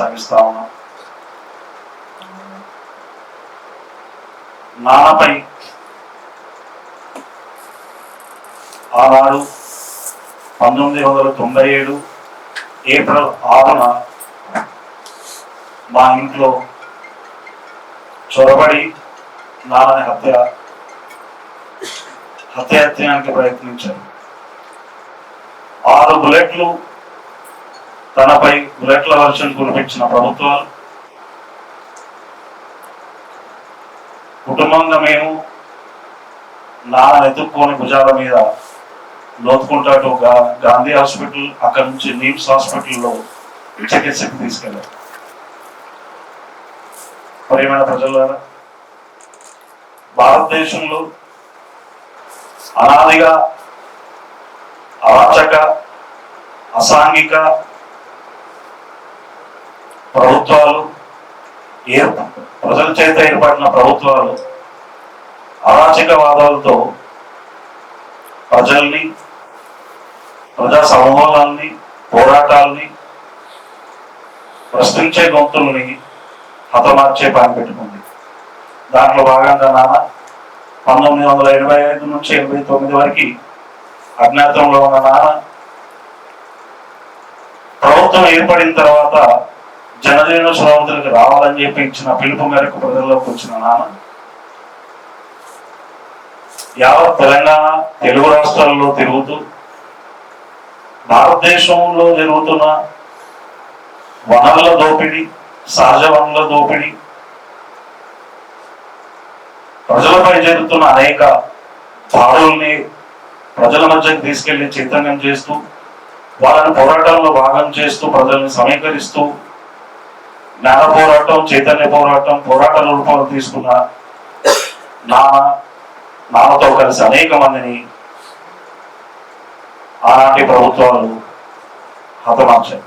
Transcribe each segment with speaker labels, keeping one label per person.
Speaker 1: కొనసాగిస్తా ఉన్నాం నాన్నపై ఆనాడు పంతొమ్మిది వందల తొంభై ఏడు ఏప్రిల్ ఆరున మా ఇంట్లో చొరబడి నాన్నని హత్య హత్యాయత్నానికి ప్రయత్నించారు. ఆరు బుల్లెట్లు తనపై బుల్లెట్ల వర్షం కురిపించిన ప్రభుత్వాలు కుటుంబంగా మేము నాన్న ఎదుర్కొని భుజాల మీద లోతుకుంటాడు గా- గాంధీ హాస్పిటల్ అక్కడ నుంచి నిమ్స్ హాస్పిటల్లో చికిత్సకు తీసుకెళ్ళారు. ప్రియమైన ప్రజలారా భారతదేశంలో అనాదిగా అరాచక అసాంఘిక ప్రభుత్వాలు ప్రజల చేత ఏర్పడిన ప్రభుత్వాలు అరాచకవాదాలతో ప్రజల్ని ప్రజా సమూహాలని పోరాటాలని ప్రశ్నించే గొంతుల్ని హతమార్చే పని పెట్టుకుంది. దాంట్లో భాగంగా నాన్న పంతొమ్మిది వందల ఎనభై ఐదు నుంచి ఎనభై తొమ్మిది వరకు అజ్ఞాతంలో ఉన్న నాన్న ప్రభుత్వం ఏర్పడిన తర్వాత జనజీవన శ్రవంతులకు రావాలని చెప్పి ఇచ్చిన పిలుపు మేరకు ప్రజల్లోకి వచ్చిన నాన్న యావత్ తెలంగాణ తెలుగు రాష్ట్రాల్లో తిరుగుతూ భారతదేశంలో జరుగుతున్న వనరుల దోపిడీ సహజ వనరుల దోపిడీ ప్రజలపై జరుగుతున్న అనేక దాడుల్ని ప్రజల మధ్యకి తీసుకెళ్ళి చైతన్యం చేస్తూ వాళ్ళని పోరాటంలో భాగం చేస్తూ ప్రజల్ని సమీకరిస్తూ జ్ఞాన పోరాటం చైతన్య పోరాటం పోరాట రూపంలో తీసుకున్న నాన్న నాన్నతో కలిసి అనేక మందిని ఆనాటి ప్రభుత్వాలు హతమార్చాయి.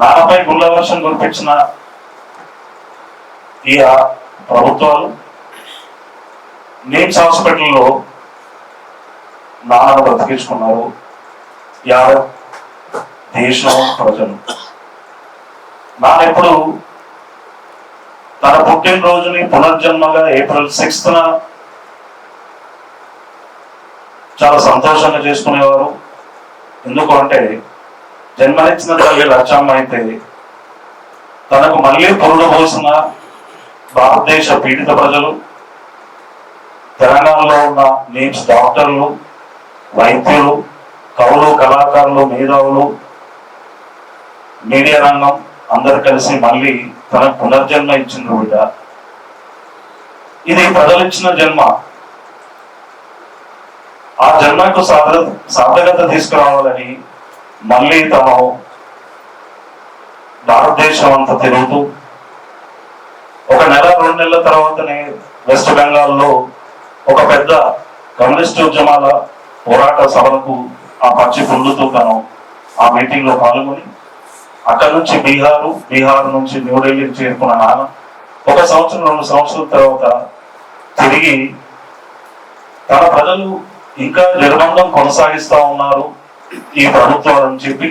Speaker 1: నాన్నపై గుళ్ళ వర్షం కురిపించిన ఈ ప్రభుత్వాలు నేమ్స్ హాస్పిటల్లో నాన్నను బ్రతికించుకున్నారు. యాదవ్ దేశం ప్రజలు నాన్న తన పుట్టినరోజుని పునర్జన్మగా ఏప్రిల్ సిక్స్త్న చాలా సంతోషంగా చేసుకునేవారు. ఎందుకు అంటే జన్మనిచ్చిన తల్లి లచ్చమ్మ అయితే తనకు మళ్ళీ పురుడు పోసిన భారతదేశ పీడిత ప్రజలు తెలంగాణలో ఉన్న నేమ్స్ డాక్టర్లు వైద్యులు కవులు కళాకారులు మేధావులు మీడియా రంగం అందరు కలిసి మళ్ళీ తనకు పునర్జన్మ ఇచ్చిన బిడ్డ ఇది ప్రజలిచ్చిన జన్మ. ఆ జన్మకు సాధ సాధకత తీసుకురావాలని మళ్ళీ తను భారతదేశం అంతా తిరుగుతూ ఒక నెల రెండు నెలల తర్వాతనే వెస్ట్ బెంగాల్లో ఒక పెద్ద కమ్యూనిస్ట్ ఉద్యమాల పోరాట సభలకు ఆ పచ్చి పుండుతూ తను ఆ మీటింగ్లో పాల్గొని అక్కడ నుంచి బీహారు బీహార్ నుంచి న్యూఢిల్లీకి చేరుకున్న నాన్న ఒక సంవత్సరం రెండు సంవత్సరాల తర్వాత తిరిగి తన ప్రజలు ఇంకా నిర్బంధం కొనసాగిస్తా ఉన్నారు ఈ ప్రభుత్వాలని చెప్పి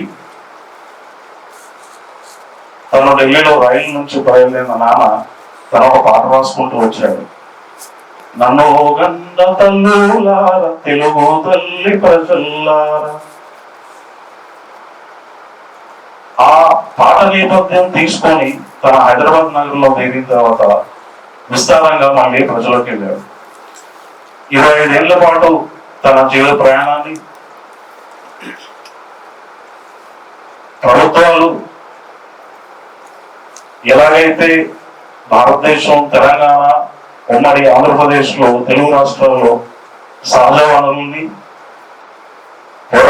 Speaker 1: తను ఢిల్లీలో రైలు నుంచి బయలుదేరిన నాన్న తన ఒక పాట రాసుకుంటూ వచ్చాడు. నన్ను గండ తల్లులార తెలుగు తల్లి ప్రజల్లారా ఆ పాట నేపథ్యం తీసుకొని తన హైదరాబాద్ నగరంలో దిగిన తర్వాత విస్తారంగా మళ్ళీ ప్రజలకు వెళ్ళాడు. ఇరవై ఐదేళ్ళ పాటు తన జీవిత ప్రయాణాన్ని ప్రభుత్వాలు ఎలాగైతే భారతదేశం తెలంగాణ ఉమ్మడి ఆంధ్రప్రదేశ్లో తెలుగు రాష్ట్రాల్లో సహజ వనరుల్ని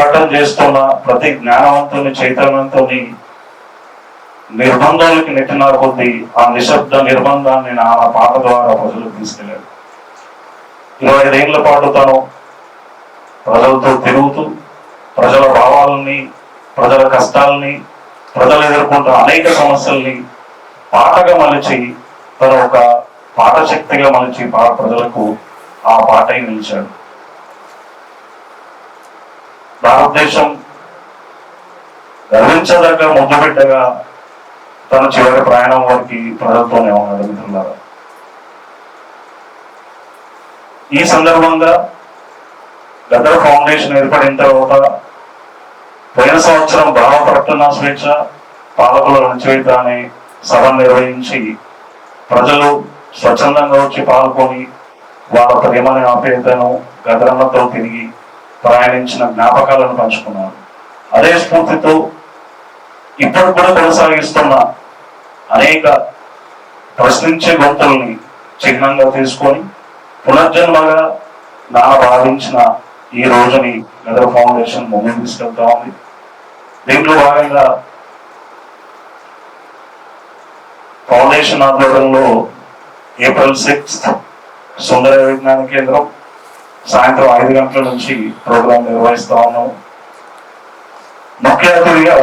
Speaker 1: పోరాటం చేస్తున్న ప్రతి జ్ఞానవంతుని చైతన్యంతోని నిర్బంధానికి నెట్టిన కొద్దీ ఆ నిశ్శబ్ద నిర్బంధాన్ని నా పాట ద్వారా ప్రజలకు తీసుకెళ్ళాడు. ఇరవై ఐదేళ్ళ పాటు తను ప్రజలతో తిరుగుతూ ప్రజల భావాలని ప్రజల కష్టాలని ప్రజలు ఎదుర్కొంటున్న అనేక సమస్యల్ని పాటగా మలిచి తను ఒక పాట శక్తిగా మలిచి పా- ప్రజలకు ఆ పాటై నిలిచాడు. భారతదేశం గర్వించదగ్గ ముద్దు బిడ్డగా తన చివరి ప్రయాణం వరకు ప్రజలతోనే ఉన్నాడు మిత్రులారా ఈ సందర్భంగా గదర్ ఫౌండేషన్ ఏర్పడిన తర్వాత పోయిన సంవత్సరం భావప్రకటన స్వేచ్ఛ పాలకుల రచయిత అనే సభ నిర్వహించి ప్రజలు స్వచ్ఛందంగా వచ్చి పాల్గొని వాళ్ళ ప్రేమని ఆప్యాయతను గదరన్నతో తిరిగి ప్రయాణించిన జ్ఞాపకాలను పంచుకున్నారు. అదే స్ఫూర్తితో ఇప్పుడు కూడా కొనసాగిస్తున్న అనేక ప్రశ్నించే గొంతుల్ని చిహ్నంగా తీసుకొని పునర్జన్మగా నా భావించిన ఈ రోజుని మెదర్ ఫౌండేషన్ ముందుకు తీసుకెళ్తా ఉంది. దీంట్లో భాగంగా ఫౌండేషన్ ఆధ్వర్యంలో ఏప్రిల్ సిక్స్త్ సుందర విజ్ఞాన కేంద్రం సాయంత్రం ఐదు గంటల నుంచి ప్రోగ్రాం నిర్వహిస్తా ఉన్నాము ముఖ్య అతిథిగా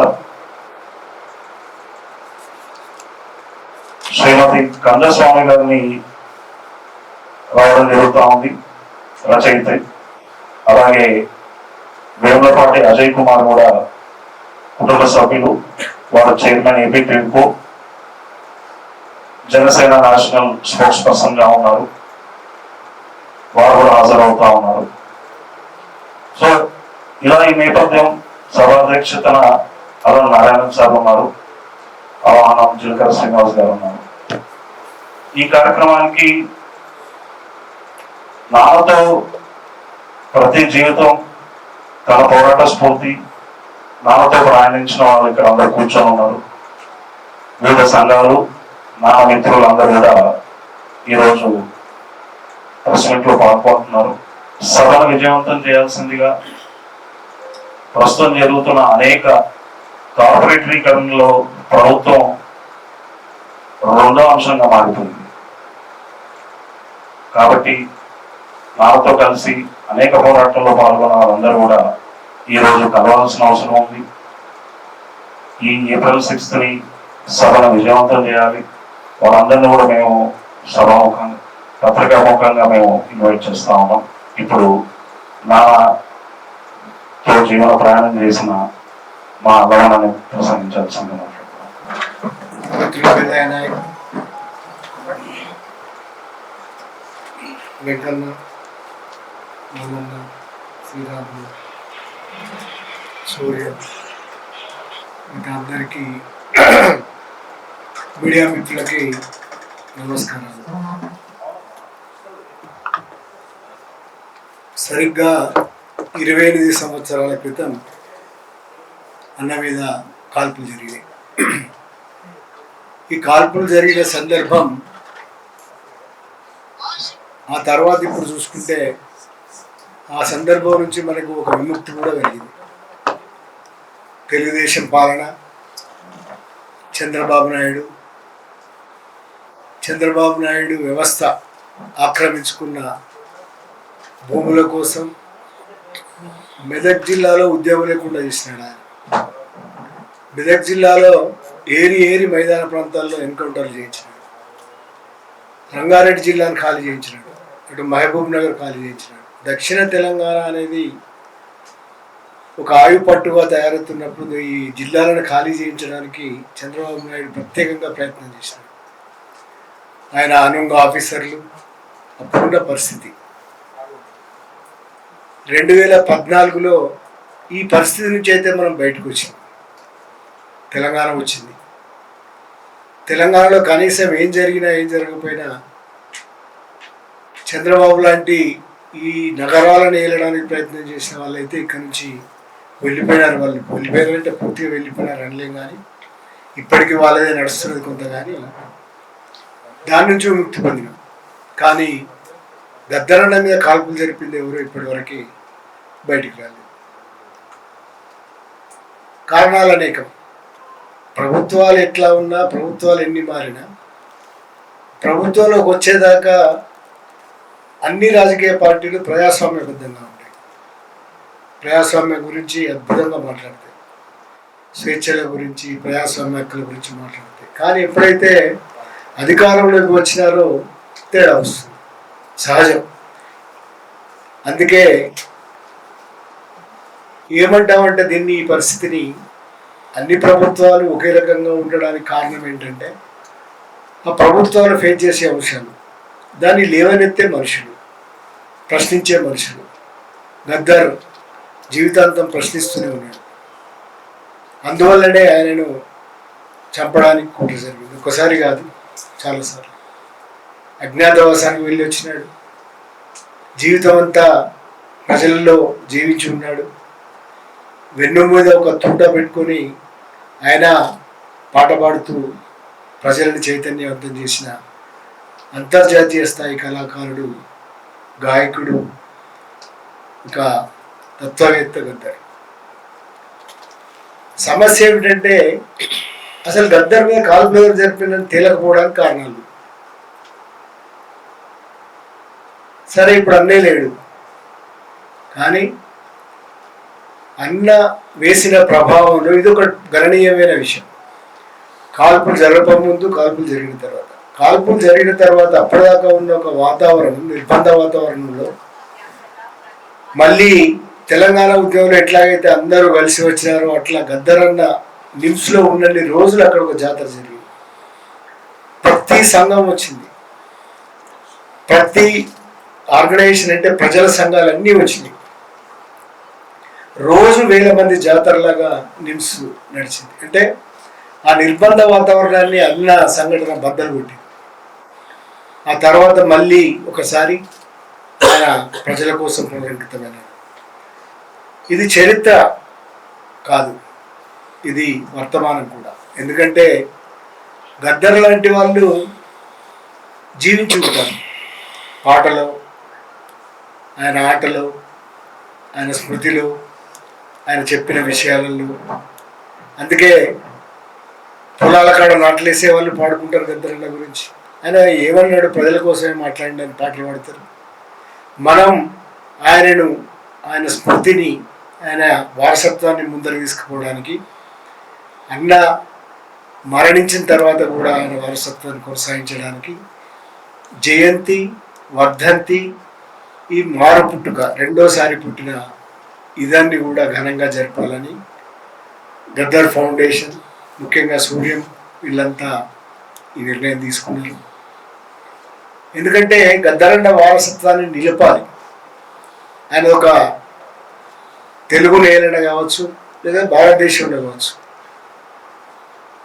Speaker 1: శ్రీమతి కందస్వామి గారిని రావడం జరుగుతూ ఉంది రచయిత. అలాగే వేములపాటి అజయ్ కుమార్ కూడా కుటుంబ సభ్యులు వారు chairman AP TIDCO Janasena national sports పర్సన్గా ఉన్నారు. వారు కూడా హాజరవుతా ఉన్నారు. సో ఇలా ఈ నేపథ్యం సభాధ్యక్షతన అలా నారాయణ సార్ ఉన్నారు. ఆహ్వానం జీలకర్ర శ్రీనివాస్ గారు ఉన్నారు. ఈ కార్యక్రమానికి నాతో ప్రతి జీవితం తన పోరాట స్ఫూర్తి నాతో ప్రయాణించిన వాళ్ళు ఇక్కడ అందరు కూర్చొని ఉన్నారు. వివిధ సంఘాలు నా మిత్రులందరూ కూడా ఈరోజు ప్రెస్ పాల్గొంటున్నారు సభను విజయవంతం చేయాల్సిందిగా ప్రస్తుతం జరుగుతున్న అనేక కార్పొరేటరీకరణలో ప్రభుత్వం రెండో అంశంగా మారిపోయింది కాబట్టి నాతో కలిసి అనేక పోరాటంలో పాల్గొన్న వాళ్ళందరూ కూడా ఈ రోజు కలవాల్సిన అవసరం ఉంది. ఈ ఏప్రిల్ సిక్స్త్ని సభను విజయవంతం చేయాలి. వాళ్ళందరినీ కూడా మేము సభాముఖంగా పత్రికాముఖంగా మేము ఇన్వైట్ చేస్తా ఉన్నాం. ఇప్పుడు నా తో జీవన ప్రయాణం చేసిన మా లవణని ప్రసంగించాల్సింది మాట్లాడుతున్నాం
Speaker 2: వెంకన్న మల్లన్న శ్రీరాములు సూర్య ఇంకా అందరికీ మీడియా మిత్రులకి నమస్కారాలు. సరిగ్గా ఇరవై ఎనిమిది సంవత్సరాల క్రితం అన్న మీద కాల్పులు జరిగాయి ఈ కాల్పులు జరిగిన సందర్భం ఆ తర్వాత ఇప్పుడు చూసుకుంటే ఆ సందర్భం నుంచి మనకు ఒక విముక్తి కూడా కలిగింది. తెలుగుదేశం పాలన చంద్రబాబు నాయుడు చంద్రబాబు నాయుడు వ్యవస్థ ఆక్రమించుకున్న భూముల కోసం మెదక్ జిల్లాలో ఉద్యోగం లేకుండా చేసినాడు ఆయన. మెదక్ జిల్లాలో ఏరి ఏరి మైదాన ప్రాంతాల్లో ఎన్కౌంటర్లు చేయించినాడు. రంగారెడ్డి జిల్లాను ఖాళీ చేయించినాడు. అటు మహబూబ్ నగర్ ఖాళీ చేయించినాడు. దక్షిణ తెలంగాణ అనేది ఒక ఆయు పట్టుగా తయారవుతున్నప్పుడు ఈ జిల్లాలను ఖాళీ చేయించడానికి చంద్రబాబు నాయుడు ప్రత్యేకంగా ప్రయత్నం చేశాడు ఆయన అనుంగ ఆఫీసర్లు అప్పుడున్న పరిస్థితి. రెండు వేల పద్నాలుగులో ఈ పరిస్థితి నుంచి అయితే మనం బయటకు వచ్చింది. తెలంగాణ వచ్చింది. తెలంగాణలో కనీసం ఏం జరిగినా ఏం జరగకపోయినా చంద్రబాబు లాంటి ఈ నగరాలను ఏలడానికి ప్రయత్నం చేసిన వాళ్ళైతే ఇక్కడి నుంచి వెళ్ళిపోయినారు వాళ్ళు. వెళ్ళిపోయారంటే పూర్తిగా వెళ్ళిపోయినారు అనలేం కానీ ఇప్పటికీ వాళ్ళదే నడుస్తున్నది కొంత కానీ దాని నుంచి ముక్తి పొందినాం. కానీ గద్దరన్న మీద కాల్పులు జరిపింది ఎవరో ఇప్పటివరకు బయటికి రాలేదు. కారణాలు అనేకం. ప్రభుత్వాలు ఎట్లా ఉన్నా ప్రభుత్వాలు ఎన్ని మారినా ప్రభుత్వంలోకి వచ్చేదాకా అన్ని రాజకీయ పార్టీలు ప్రజాస్వామ్యబద్ధంగా ఉంటాయి. ప్రజాస్వామ్యం గురించి అద్భుతంగా మాట్లాడతాయి. స్వేచ్ఛల గురించి ప్రజాస్వామ్య హక్కుల గురించి మాట్లాడతాయి. కానీ ఎప్పుడైతే అధికారంలోకి వచ్చినారో తేడా వస్తుంది. సహజం. అందుకే ఏమంటామంటే దీన్ని ఈ పరిస్థితిని అన్ని ప్రభుత్వాలు ఒకే రకంగా ఉండడానికి కారణం ఏంటంటే ఆ ప్రభుత్వాలు ఫేస్ చేసే అంశాలు దాన్ని లేవనెత్తే మనుషులు ప్రశ్నించే మనుషులు గద్దర్ జీవితాంతం ప్రశ్నిస్తూనే ఉన్నాడు అందువల్లనే ఆయనను చంపడానికి కుట్ర జరిగింది. ఒకసారి కాదు చాలాసార్లు. అజ్ఞాతవాసానికి వెళ్ళి వచ్చినాడు. జీవితం అంతా ప్రజల్లో జీవించి ఉన్నాడు. వెన్ను మీద ఒక తుండ పెట్టుకొని ఆయన పాట పాడుతూ ప్రజలను చైతన్యవంతం చేసిన అంతర్జాతీయ స్థాయి కళాకారుడు గాయకుడు ఇంకా తత్వవేత్త గద్దర్. సమస్య ఏమిటంటే అసలు గద్దర్ మీద కాల్పులు ఎవరు జరిపిందని తేలకపోవడానికి కారణాలు. సరే ఇప్పుడు అన్నే లేడు. కానీ అన్న వేసిన ప్రభావంలో ఇది ఒక గణనీయమైన విషయం. కాల్పులు జరగడం ముందు కాల్పులు జరిగిన తర్వాత. కాల్పులు జరిగిన తర్వాత అప్పటిదాకా ఉన్న ఒక వాతావరణం నిర్బంధ వాతావరణంలో మళ్ళీ తెలంగాణ ఉద్యమంలో ఎట్లాగైతే అందరూ కలిసి వచ్చినారో అట్లా గద్దరన్న నిమ్స్లో ఉన్నన్ని రోజులు అక్కడ ఒక జాతర జరిగింది. ప్రతి సంఘం వచ్చింది. ప్రతి ఆర్గనైజేషన్ అంటే ప్రజల సంఘాలు అన్నీ వచ్చినాయి రోజు వేల మంది జాతరలాగా నిమ్స్ నడిచింది. అంటే ఆ నిర్బంధ వాతావరణాన్ని అన్న సంఘటన బద్దలు కొట్టింది. ఆ తర్వాత మళ్ళీ ఒకసారి ఆయన ప్రజల కోసం పునరంకితమైన ఇది చరిత్ర కాదు. ఇది వర్తమానం కూడా. ఎందుకంటే గద్దర్ లాంటి వాళ్ళు జీవించి ఉంటారు. పాటలో ఆయన ఆటలో ఆయన స్మృతిలో ఆయన చెప్పిన విషయాలలో అందుకే పొలాల కాడ నాట్లేసే వాళ్ళు పాడుకుంటారు గద్దరన్న గురించి. ఆయన ఏమన్నాడు? ప్రజల కోసమే మాట్లాడిన పాటలు పాడతారు. మనం ఆయనను ఆయన స్మృతిని ఆయన వారసత్వాన్ని ముందర తీసుకుపోవడానికి అన్న మరణించిన తర్వాత కూడా ఆయన వారసత్వాన్ని కొనసాగించడానికి జయంతి వర్ధంతి ఈ మారు పుట్టుక రెండోసారి పుట్టిన ఇదాన్ని కూడా ఘనంగా జరపాలని గద్దర్ ఫౌండేషన్ ముఖ్యంగా సూర్యం వీళ్ళంతా ఈ నిర్ణయం తీసుకున్నారు. ఎందుకంటే గద్దరండ వారసత్వాన్ని నిలపాలి. ఆయన ఒక తెలుగు నేలన కావచ్చు లేదా భారతదేశంలో కావచ్చు.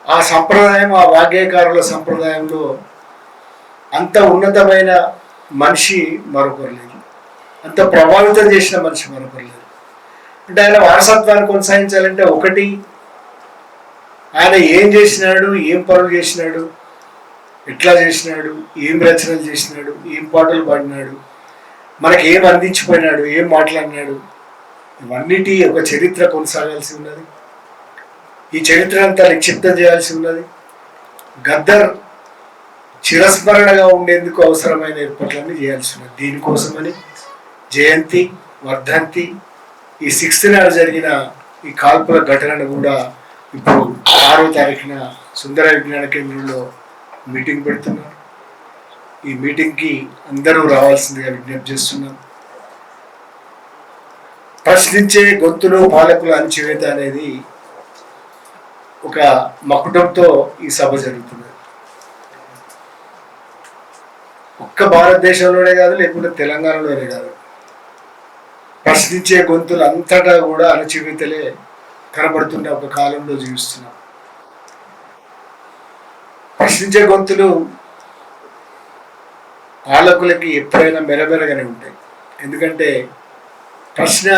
Speaker 2: ఆ సంప్రదాయం ఆ వాగ్యకారుల సంప్రదాయంలో అంత ఉన్నతమైన మనిషి మరొకరు లేదు. అంత ప్రభావితం చేసిన మనిషి మరొకరు లేదు. అంటే ఆయన వారసత్వాన్ని కొనసాగించాలంటే ఒకటి ఆయన ఏం చేసినాడు ఏం పనులు చేసినాడు ఎట్లా చేసినాడు ఏం రచనలు చేసినాడు ఏం పాటలు పాడినాడు మనకి ఏం అందించిపోయినాడు ఏం మాట్లాడినాడు ఇవన్నిటి ఒక చరిత్ర కొనసాగాల్సి ఉన్నది. ఈ చరిత్ర అంతా నిక్షిప్తం చేయాల్సి ఉన్నది. గద్దర్ చిరస్మరణగా ఉండేందుకు అవసరమైన ఏర్పాట్లన్నీ చేయాల్సి ఉన్నది. దీనికోసమని జయంతి వర్ధంతి ఈ సిక్స్త్ నాడు జరిగిన ఈ కాల్పుల ఘటనను కూడా ఇప్పుడు ఆరో తారీఖున సుందర విజ్ఞాన కేంద్రంలో మీటింగ్ పెడుతున్నారు. ఈ మీటింగ్కి అందరూ రావాల్సిందిగా విజ్ఞప్తి చేస్తున్నారు ప్రశ్నించే గొంతులు పాలకుల అణచివేత అనేది ఒక మకుటంతో ఈ సభ జరుగుతుంది. ఒక్క భారతదేశంలోనే కాదు లేకుంటే తెలంగాణలోనే కాదు. ప్రశ్నించే గొంతులు అంతటా కూడా అణచివేతలే కనబడుతున్న ఒక కాలంలో జీవిస్తున్నాం. ప్రశ్నించే గొంతులు పాలకులకి ఎప్పుడైనా మెరమెరగానే ఉంటాయి. ఎందుకంటే ప్రశ్న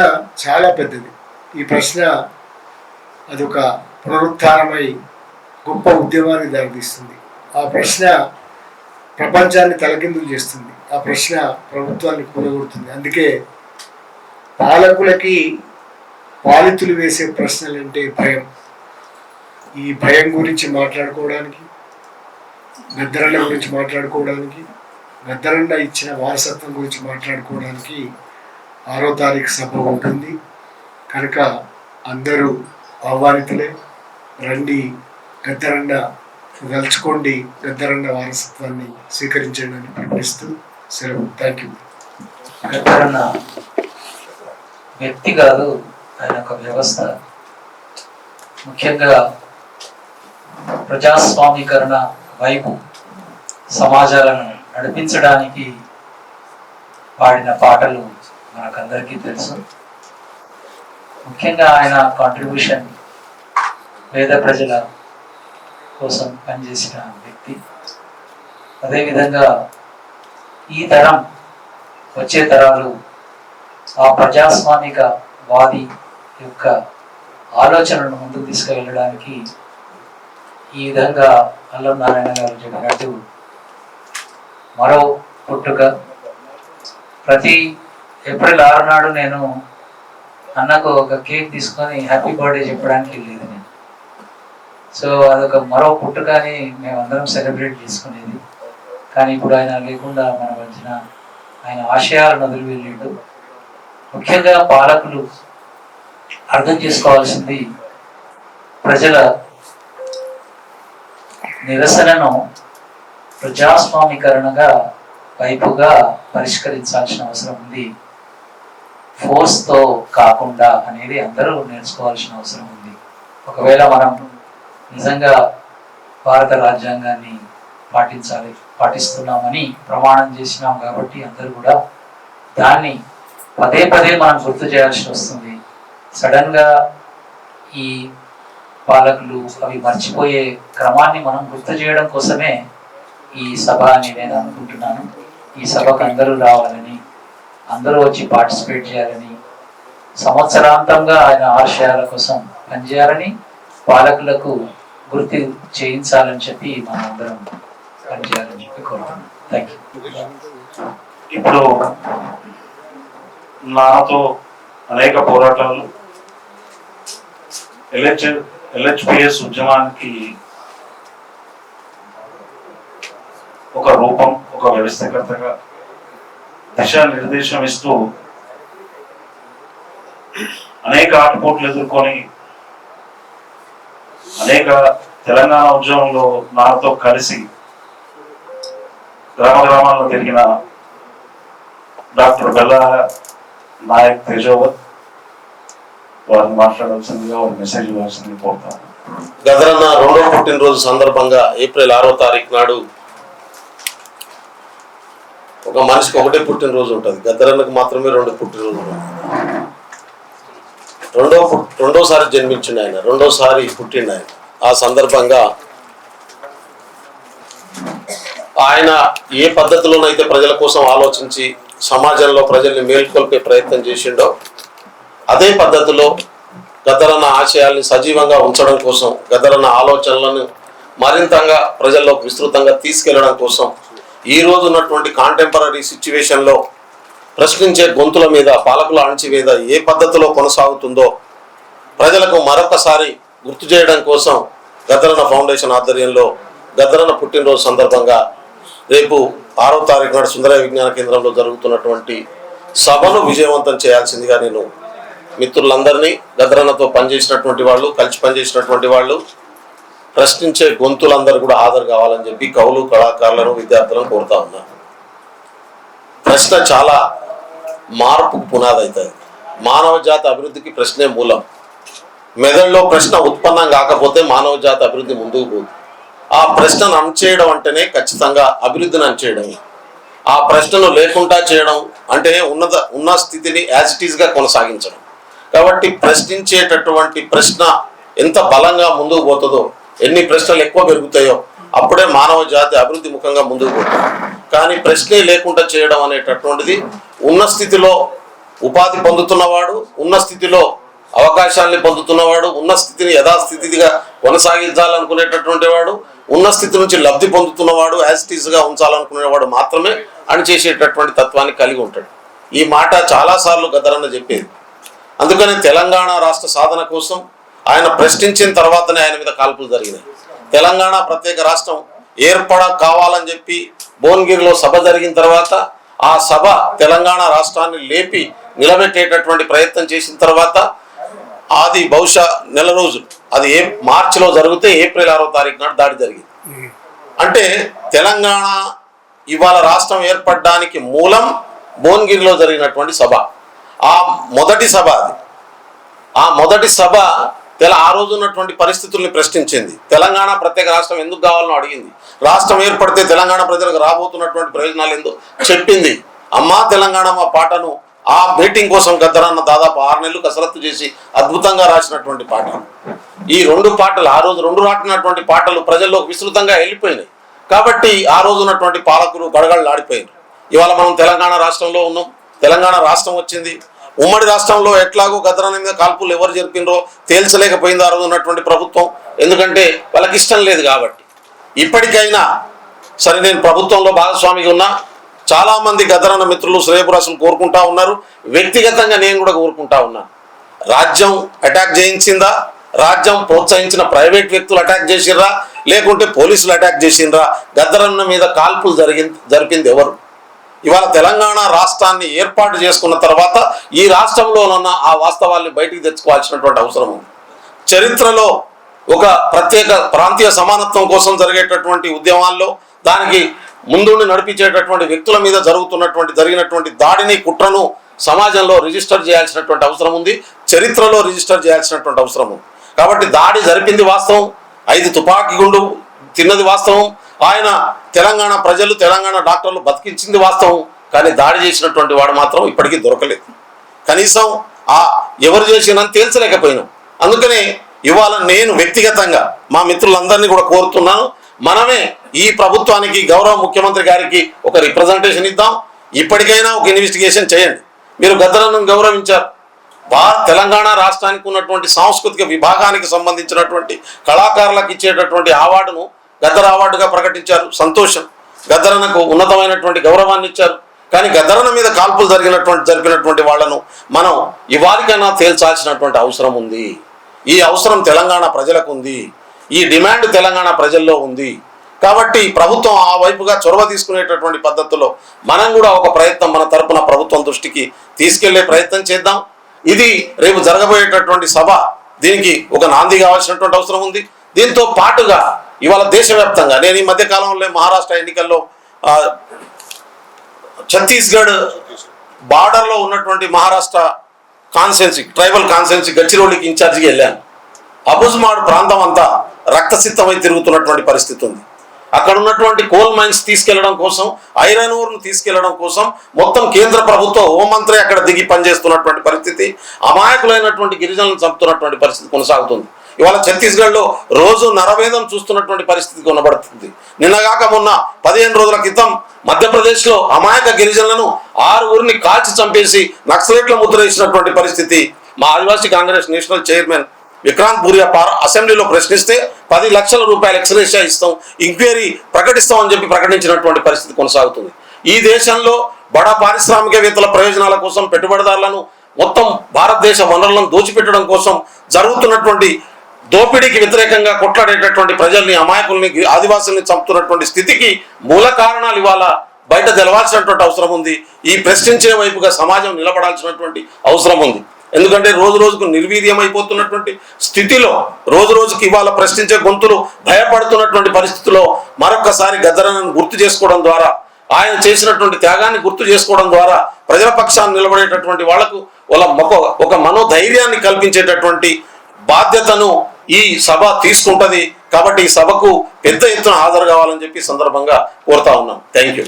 Speaker 2: చాలా పెద్దది. ఈ ప్రశ్న అదొక పునరుత్థానమై గొప్ప ఉద్యమాన్ని దారితీస్తుంది. ఆ ప్రశ్న ప్రపంచాన్ని తలకిందులు చేస్తుంది. ఆ ప్రశ్న ప్రభుత్వాన్ని కూలగొడుతుంది. అందుకే పాలకులకి పాలితులు వేసే ప్రశ్నలు అంటే భయం. ఈ భయం గురించి మాట్లాడుకోవడానికి గద్దరన్న గురించి మాట్లాడుకోవడానికి గద్దరండ ఇచ్చిన వారసత్వం గురించి మాట్లాడుకోవడానికి ఆరో తారీఖు సభ ఉంటుంది. కనుక అందరూ ఆహ్వానితులే రండి గద్దరండ తలుచుకోండి గద్దరండ వారసత్వాన్ని స్వీకరించండి అని ప్రకటిస్తూ సెలవు. థ్యాంక్ యూ
Speaker 3: గద్దరన్న వ్యక్తి కాదు ఆయన ఒక వ్యవస్థ. ముఖ్యంగా ప్రజాస్వామీకరణ వైపు సమాజాలను నడిపించడానికి పాడిన పాటలు మనకందరికీ తెలుసు. ముఖ్యంగా ఆయన కాంట్రిబ్యూషన్ పేద ప్రజల కోసం పనిచేసిన వ్యక్తి. అదేవిధంగా ఈ తరం వచ్చే తరాలు ఆ ప్రజాస్వామిక వాది యొక్క ఆలోచనను ముందుకు తీసుకువెళ్ళడానికి ఈ విధంగా అల్లం నారాయణ గారు చెప్పినట్టు మరో పుట్టుక. ప్రతి ఏప్రిల్ ఆరు నాడు నేను అన్నకు ఒక కేక్ తీసుకొని హ్యాపీ బర్త్డే చెప్పడానికి వెళ్ళేది నేను. సో అదొక మరో పుట్టుకని మేమందరం సెలబ్రేట్ చేసుకునేది. కానీ ఇప్పుడు ఆయన లేకుండా మన మధ్యన ఆయన ఆశయాలను వదిలి వెళ్ళిండు ముఖ్యంగా పాలకులు అర్థం చేసుకోవాల్సింది ప్రజల నిరసనను ప్రజాస్వామీకరణగా వైపుగా పరిష్కరించాల్సిన అవసరం ఉంది. ఫోర్స్తో కాకుండా అనేది అందరూ నేర్చుకోవాల్సిన అవసరం ఉంది. ఒకవేళ మనం నిజంగా భారత రాజ్యాంగాన్ని పాటించాలి పాటిస్తున్నామని ప్రమాణం చేసినాం కాబట్టి అందరూ కూడా దాన్ని పదే పదే మనం గుర్తు చేయాల్సి వస్తుంది. సడన్గా ఈ పాలకులు అవి మర్చిపోయే క్రమాన్ని మనం గుర్తు చేయడం కోసమే ఈ సభ అని నేను అనుకుంటున్నాను. ఈ సభకు అందరూ రావాలని అందరూ వచ్చి పార్టిసిపేట్ చేయాలని సంవత్సరాంతంగా ఆయన ఆశయాల కోసం పనిచేయాలని పాలకులకు గుర్తు చేయించాలని చెప్పి మనం అందరం పనిచేయాలని చెప్పి కోరుతున్నాం. థ్యాంక్ యూ
Speaker 1: ఇప్పుడు నాతో అనేక పోరాటాలు. ఎల్హెచ్ ఎల్హెచ్పిఎస్ ఉద్యమానికి ఒక రూపం ఒక వ్యవస్థకర్తగా దిశానిర్దేశం ఇస్తూ అనేక ఆటపోట్లు ఎదుర్కొని అనేక తెలంగాణ ఉద్యమంలో నాతో కలిసి గ్రామ గ్రామాల్లో తిరిగిన డాక్టర్ బెల్ల నాయక్ తేజోవత్ వారిని మాట్లాడాల్సిందిగా వారి మెసేజ్ ఇవ్వాల్సింది కోరుతాను
Speaker 4: గదరన్న రెండవ పుట్టినరోజు సందర్భంగా ఏప్రిల్ ఆరో తారీఖు నాడు ఒక మనిషికి ఒకటే పుట్టినరోజు ఉంటుంది. గద్దరన్నకు మాత్రమే రెండు పుట్టినరోజు ఉంటాయి. రెండో రెండోసారి జన్మించిండు ఆయన. రెండోసారి పుట్టిండు ఆయన. ఆ సందర్భంగా ఆయన ఏ పద్ధతిలోనైతే ప్రజల కోసం ఆలోచించి సమాజంలో ప్రజల్ని మేల్కొల్పే ప్రయత్నం చేసిండో అదే పద్ధతిలో గదరన్న ఆశయాల్ని సజీవంగా ఉంచడం కోసం గదరన్న ఆలోచనలను మరింతగా ప్రజల్లోకి విస్తృతంగా తీసుకెళ్ళడం కోసం ఈ రోజు ఉన్నటువంటి కాంటెంపరీ సిచ్యువేషన్లో ప్రశ్నించే గొంతుల మీద పాలకుల అణచివేద ఏ పద్ధతిలో కొనసాగుతుందో ప్రజలకు మరొకసారి గుర్తు చేయడం కోసం గదరన ఫౌండేషన్ ఆధ్వర్యంలో గదరన పుట్టినరోజు సందర్భంగా రేపు ఆరో తారీఖు నాడు సుందర విజ్ఞాన కేంద్రంలో జరుగుతున్నటువంటి సభను విజయవంతం చేయాల్సిందిగా నేను మిత్రులందరినీ గద్దరన్నతో పనిచేసినటువంటి వాళ్ళు కలిసి పనిచేసినటువంటి వాళ్ళు ప్రశ్నించే గొంతులందరూ కూడా హాజరు కావాలని చెప్పి కవులు కళాకారులను విద్యార్థులను కోరుతా ఉన్నాను ప్రశ్న చాలా మార్పుకు పునాది అవుతుంది మానవ జాతి అభివృద్ధికి ప్రశ్నే మూలం. మెదడులో ప్రశ్న ఉత్పన్నం కాకపోతే మానవ జాతి అభివృద్ధి ముందుకు పోదు. ఆ ప్రశ్నను అణచేయడం అంటేనే ఖచ్చితంగా అభివృద్ధిని అణచేయడం ఆ ప్రశ్నను లేకుండా చేయడం అంటే ఉన్నత ఉన్న స్థితిని యాజ్ ఇట్ ఈస్గా కొనసాగించడం. కాబట్టి ప్రశ్నించేటటువంటి ప్రశ్న ఎంత బలంగా ముందుకు పోతుందో ఎన్ని ప్రశ్నలు ఎక్కువ పెరుగుతాయో అప్పుడే మానవ జాతి అభివృద్ధి ముఖంగా ముందుకు పోతుంది. కానీ ప్రశ్నే లేకుండా చేయడం అనేటటువంటిది ఉన్న స్థితిలో ఉపాధి పొందుతున్నవాడు ఉన్న స్థితిలో అవకాశాన్ని పొందుతున్నవాడు ఉన్న స్థితిని యథాస్థితిగా కొనసాగించాలనుకునేటటువంటి వాడు ఉన్న స్థితి నుంచి లబ్ధి పొందుతున్నవాడు యాజిటీస్గా ఉంచాలనుకునేవాడు మాత్రమే అణిచేసేటటువంటి తత్వాన్ని కలిగి ఉంటాడు. ఈ మాట చాలాసార్లు గదరన్న చెప్పేది. అందుకని తెలంగాణ రాష్ట్ర సాధన కోసం ఆయన ప్రశ్నించిన తర్వాతనే ఆయన మీద కాల్పులు జరిగినాయి. తెలంగాణ ప్రత్యేక రాష్ట్రం ఏర్పడ కావాలని చెప్పి భువనగిరిలో సభ జరిగిన తర్వాత ఆ సభ తెలంగాణ రాష్ట్రాన్ని లేపి నిలబెట్టేటటువంటి ప్రయత్నం చేసిన తర్వాత అది బహుశా నెల రోజులు అది ఏ మార్చిలో జరిగితే ఏప్రిల్ ఆరో తారీఖు నాడు దాడి జరిగింది. అంటే తెలంగాణ ఇవాళ రాష్ట్రం ఏర్పడడానికి మూలం భువనగిరిలో జరిగినటువంటి సభ. ఆ మొదటి సభ అది. ఆ మొదటి సభ తెల ఆ రోజు ఉన్నటువంటి పరిస్థితుల్ని ప్రశ్నించింది. తెలంగాణ ప్రత్యేక రాష్ట్రం ఎందుకు కావాలని అడిగింది. రాష్ట్రం ఏర్పడితే తెలంగాణ ప్రజలకు రాబోతున్నటువంటి ప్రయోజనాలు ఏందో చెప్పింది. అమ్మా తెలంగాణ మా పాటను ఆ మీటింగ్ కోసం గద్దరన్న దాదాపు ఆరు నెలలు కసరత్తు చేసి అద్భుతంగా రాసినటువంటి పాట ఈ రెండు పాటలు ఆ రోజు రెండు రాటినటువంటి పాటలు ప్రజల్లో విస్తృతంగా వెళ్ళిపోయినాయి. కాబట్టి ఆ రోజు ఉన్నటువంటి పాలకులు గడగడలాడిపోయారు ఇవాళ మనం తెలంగాణ రాష్ట్రంలో ఉన్నాం. తెలంగాణ రాష్ట్రం వచ్చింది. ఉమ్మడి రాష్ట్రంలో ఎట్లాగో గద్దరన్న మీద కాల్పులు ఎవరు జరిపినరో తేల్చలేకపోయింది ఆ రోజు ఉన్నటువంటి ప్రభుత్వం. ఎందుకంటే వాళ్ళకి ఇష్టం లేదు కాబట్టి. ఇప్పటికైనా సరే నేను ప్రభుత్వంలో భాగస్వామిగా ఉన్నా. చాలా మంది మిత్రులు శ్రేయపురాసులు కోరుకుంటా ఉన్నారు. వ్యక్తిగతంగా నేను కూడా కోరుకుంటా ఉన్నాను రాజ్యం అటాక్ చేయించిందా? రాజ్యం ప్రోత్సహించిన ప్రైవేట్ వ్యక్తులు అటాక్ చేసిర్రా? లేకుంటే పోలీసులు అటాక్ చేసిండ్రా గద్దరన్న మీద కాల్పులు జరిగింది జరిపింది ఎవరు? ఇవాళ తెలంగాణ రాష్ట్రాన్ని ఏర్పాటు చేసుకున్న తర్వాత ఈ రాష్ట్రంలోనున్న ఆ వాస్తవాల్ని బయటికి తెచ్చుకోవాల్సినటువంటి అవసరం ఉంది. చరిత్రలో ఒక ప్రత్యేక ప్రాంతీయ సమానత్వం కోసం జరిగేటటువంటి ఉద్యమాల్లో దానికి ముందుండి నడిపించేటటువంటి వ్యక్తుల మీద జరుగుతున్నటువంటి జరిగినటువంటి దాడిని కుట్రను సమాజంలో రిజిస్టర్ చేయాల్సినటువంటి అవసరం ఉంది. చరిత్రలో రిజిస్టర్ చేయాల్సినటువంటి అవసరం ఉంది. కాబట్టి దాడి జరిపింది వాస్తవం. ఐదు తుపాకీ గుండు తిన్నది వాస్తవం. ఆయన తెలంగాణ ప్రజలు తెలంగాణ డాక్టర్లు బతికించింది వాస్తవం. కానీ దాడి చేసినటువంటి వాడు మాత్రం ఇప్పటికీ దొరకలేదు. కనీసం ఆ ఎవరు చేసినని తేల్చలేకపోయినాం. అందుకనే ఇవాళ నేను వ్యక్తిగతంగా మా మిత్రులందరినీ కూడా కోరుతున్నాను. మనమే ఈ ప్రభుత్వానికి గౌరవ ముఖ్యమంత్రి గారికి ఒక రిప్రజెంటేషన్ ఇద్దాం. ఇప్పటికైనా ఒక ఇన్వెస్టిగేషన్ చేయండి. మీరు గద్దలను గౌరవించారు. భారత తెలంగాణ రాష్ట్రానికి ఉన్నటువంటి సాంస్కృతిక విభాగానికి సంబంధించినటువంటి కళాకారులకు ఇచ్చేటటువంటి అవార్డును గద్దర అవార్డుగా ప్రకటించారు. సంతోషం. గద్దరనకు ఉన్నతమైనటువంటి గౌరవాన్ని ఇచ్చారు. కానీ గద్దరన మీద కాల్పులు జరిగినటువంటి జరిపినటువంటి వాళ్ళను మనం ఇవారికైనా తేల్చాల్సినటువంటి అవసరం ఉంది. ఈ అవసరం తెలంగాణ ప్రజలకు ఉంది. ఈ డిమాండ్ తెలంగాణ ప్రజల్లో ఉంది. కాబట్టి ప్రభుత్వం ఆ వైపుగా చొరవ తీసుకునేటటువంటి పద్ధతిలో మనం కూడా ఒక ప్రయత్నం మన తరపున ప్రభుత్వం దృష్టికి తీసుకెళ్ళే ప్రయత్నం చేద్దాం. ఇది రేపు జరగబోయేటటువంటి సభ. దీనికి ఒక నాంది కావాల్సినటువంటి అవసరం ఉంది. దీంతో పాటుగా ఇవాళ దేశవ్యాప్తంగా నేను ఈ మధ్య కాలంలో మహారాష్ట్ర ఎన్నికల్లో ఛత్తీస్గఢ్ బార్డర్లో ఉన్నటువంటి మహారాష్ట్ర కాన్సెన్సీ ట్రైబల్ కాన్సెన్సీ గచ్చిరోలికి ఇన్ఛార్జిగా వెళ్ళాను. అబుజ్మాడ్ ప్రాంతం అంతా రక్తసిద్ధమై తిరుగుతున్నటువంటి పరిస్థితి ఉంది. అక్కడ ఉన్నటువంటి కోల్ మైన్స్ తీసుకెళ్ళడం కోసం ఐరన్ ఓర్ను తీసుకెళ్ళడం కోసం మొత్తం కేంద్ర ప్రభుత్వ హోంమంత్రి అక్కడ దిగి పనిచేస్తున్నటువంటి పరిస్థితి. అమాయకులైనటువంటి గిరిజనులను చంపుతున్నటువంటి పరిస్థితి కొనసాగుతుంది. ఇవాళ ఛత్తీస్గఢ్లో రోజు నరవేదం చూస్తున్నటువంటి పరిస్థితి కొనబడుతుంది. నిన్నగాక మొన్న పదిహేను రోజుల క్రితం మధ్యప్రదేశ్లో అమాయక గిరిజనులను ఆరు ఊరిని కాల్చి చంపేసి నక్సలైట్ల ముద్ర వేసినటువంటి పరిస్థితి మా ఆదివాసీ కాంగ్రెస్ నేషనల్ చైర్మన్ విక్రాంత్ పూరియా పార్ అసెంబ్లీలో ప్రశ్నిస్తే పది లక్షల రూపాయలు ఎక్స్రేషియా ఇస్తాం ఇంక్వైరీ ప్రకటిస్తామని చెప్పి ప్రకటించినటువంటి పరిస్థితి కొనసాగుతుంది. ఈ దేశంలో బడా పారిశ్రామికవేత్తల ప్రయోజనాల కోసం పెట్టుబడిదారులను మొత్తం భారతదేశ వనరులను దోచిపెట్టడం కోసం జరుగుతున్నటువంటి దోపిడీకి వ్యతిరేకంగా కొట్లాడేటటువంటి ప్రజల్ని అమాయకుల్ని ఆదివాసుల్ని చంపుతున్నటువంటి స్థితికి మూల కారణాలు ఇవాళ బయట తెలవాల్సినటువంటి అవసరం ఉంది. ఈ ప్రశ్నించే వైపుగా సమాజం నిలబడాల్సినటువంటి అవసరం ఉంది. ఎందుకంటే రోజు రోజుకు నిర్వీర్యమైపోతున్నటువంటి స్థితిలో రోజు రోజుకి ఇవాళ ప్రశ్నించే గొంతులు భయపడుతున్నటువంటి పరిస్థితిలో మరొకసారి గద్దరను గుర్తు చేసుకోవడం ద్వారా ఆయన చేసినటువంటి త్యాగాన్ని గుర్తు చేసుకోవడం ద్వారా ప్రజల పక్షాన్ని నిలబడేటటువంటి వాళ్ళకు వాళ్ళ ఒక ఒక మనోధైర్యాన్ని కల్పించేటటువంటి బాధ్యతను ఈ సభ తీసుకుంటది. కాబట్టి ఈ సభకు పెద్ద ఎత్తున హాజరు కావాలని చెప్పి సందర్భంగా కోరుతా ఉన్నాం. థ్యాంక్ యూ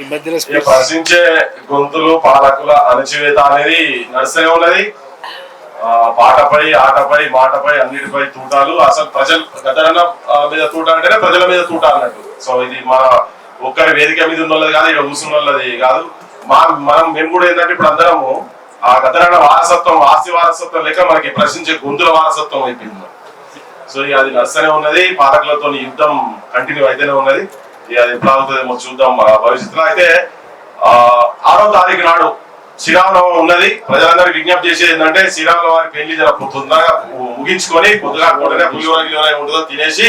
Speaker 2: ఈ మధ్యలో
Speaker 5: ప్రశ్నించే గొంతులు పాలకుల అణచివేత అనేది నడుస్తూనే ఉన్నది. ఆ, పాటపై ఆటపై మాటపై అన్నిటిపై తూటాలు. అసలు ప్రజలు గద్దరన్న ఆ, మీద తూట అంటేనే ప్రజల మీద తూట అన్నట్టు. సో ఇది మన ఒక్కరి వేదిక మీద ఉన్నది కాదు ఇక్కడ కూర్చున్న వాళ్ళది కాదు. మా మనం మేము కూడా ఏంటంటే ఇప్పుడు అందరము ఆ గద్దరన్న వారసత్వం ఆస్తి వారసత్వం లేక మనకి ప్రశ్నించే గొంతుల వారసత్వం అయిపోయింది. సో ఇక అది నడుస్తూనే ఉన్నది. పాలకులతో యుద్ధం కంటిన్యూ అయితేనే ఉన్నది. ఇక ఎప్పుడు అవుతుందేమో చూద్దాం ఆ భవిష్యత్తులో అయితే ఆరో తారీఖు నాడు శ్రీరామనవమి ఉన్నది. ప్రజలందరికీ విజ్ఞప్తి చేసేది ఏంటంటే శ్రీరామనవారి పెళ్ళి జర తొందరగా ముగించుకొని కొద్దిగా కూడానే పులిహోర గిలిహోర ఉంటుందో తినేసి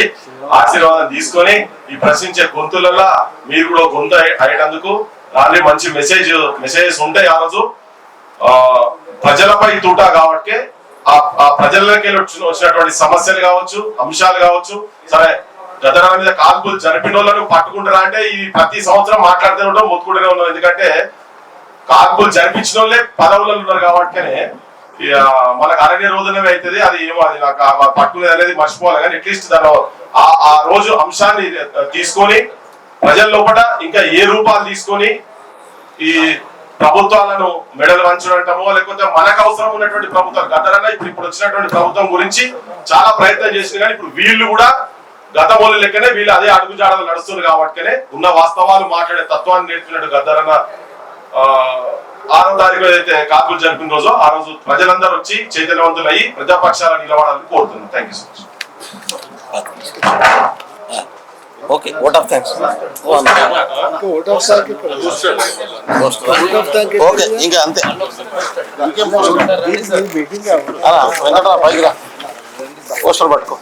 Speaker 5: ఆశీర్వాదం తీసుకొని ఈ ప్రశ్నించే గొంతులలో మీరు కూడా గొంతు అయ్యేటందుకు దాన్ని మంచి మెసేజ్ మెసేజెస్ ఉంటాయి ఆ రోజు. ఆ ప్రజలపై తూట కాబట్టి ఆ ప్రజలకి వచ్చినటువంటి సమస్యలు కావచ్చు అంశాలు కావచ్చు సరే గతరాల మీద కాల్పులు జరిపిన వాళ్ళను పట్టుకుంటారా అంటే ఇది ప్రతి సంవత్సరం మాట్లాడుతూనే ఉంటాం మొత్తుకుంటూనే ఉన్నాం. ఎందుకంటే కాల్పులు జరిపించిన వాళ్ళే పదవులలో ఉన్నారు కాబట్టినే మనకు అరణ్య రోజునే అవుతుంది. అది ఏమో అది నాకు పట్టుకునేది అనేది మర్చిపోవాలి. కానీ అట్లీస్ట్ దాని ఆ ఆ రోజు అంశాన్ని తీసుకొని ప్రజల లోపల ఇంకా ఏ రూపాలు తీసుకొని ఈ ప్రభుత్వాలను మెడలు వంచడమో లేకపోతే మనకు అవసరం ఉన్నటువంటి ప్రభుత్వాలు గతరన్నా ఇప్పుడు ఇప్పుడు వచ్చినటువంటి ప్రభుత్వం గురించి చాలా ప్రయత్నం చేసింది. కానీ ఇప్పుడు వీళ్ళు కూడా గత మూల లెక్కనే వీళ్ళు అదే అడుగుజాడలు నడుస్తుంది కాబట్టినే ఉన్న వాస్తవాలు మాట్లాడే తత్వాన్ని నేర్పినట్టు గద్దరన్న ఆరో తారీఖు ఏదైతే కాకులు జరిపిన రోజు ఆ రోజు ప్రజలందరూ వచ్చి చైతన్యవంతులు అయ్యి ప్రజాపక్షాల నిలబడాలని కోరుతున్నాను thank you so much
Speaker 4: okay vote of thanks okay ఇంకా అంతే.
Speaker 2: మీటింగ్
Speaker 4: అలా వెంకటరా పైకి రా. పోస్టర్ పట్టుకో.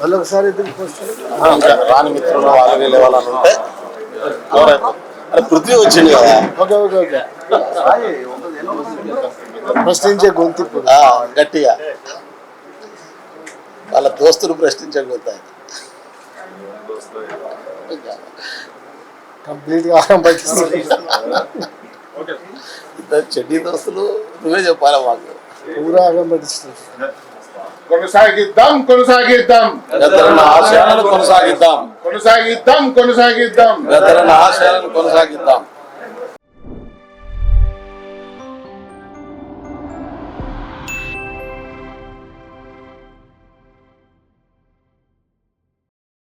Speaker 2: మళ్ళీ ఒకసారి ఇద్దరు పోస్ట్
Speaker 4: ఆ, ఇంకా రాని మిత్రులు వాళ్ళు వీళ్ళు వాళ్ళని ఉంటే అరే పృథ్వీ వచ్చింది కదా.
Speaker 2: Okay okay okay. ప్రశ్నించే గొంతు
Speaker 4: గట్టిగా. వాళ్ళ దోస్తులు ప్రశ్నించకపోతాయి
Speaker 2: కంప్లీట్గా ఆరం పట్టిస్తుంది
Speaker 4: ఇద్దరు చెడ్డీ దోస్తులు నువ్వే చెప్పాలి మాకు?
Speaker 2: పట్టిస్తుంది
Speaker 6: కొనసాగిద్దాం కొనసాగిద్దాం.
Speaker 4: ఆశయాలను కొనసాగిద్దాం.
Speaker 6: కొనసాగిద్దాం కొనసాగిద్దాం.
Speaker 4: ఆశయాలను కొనసాగిద్దాం.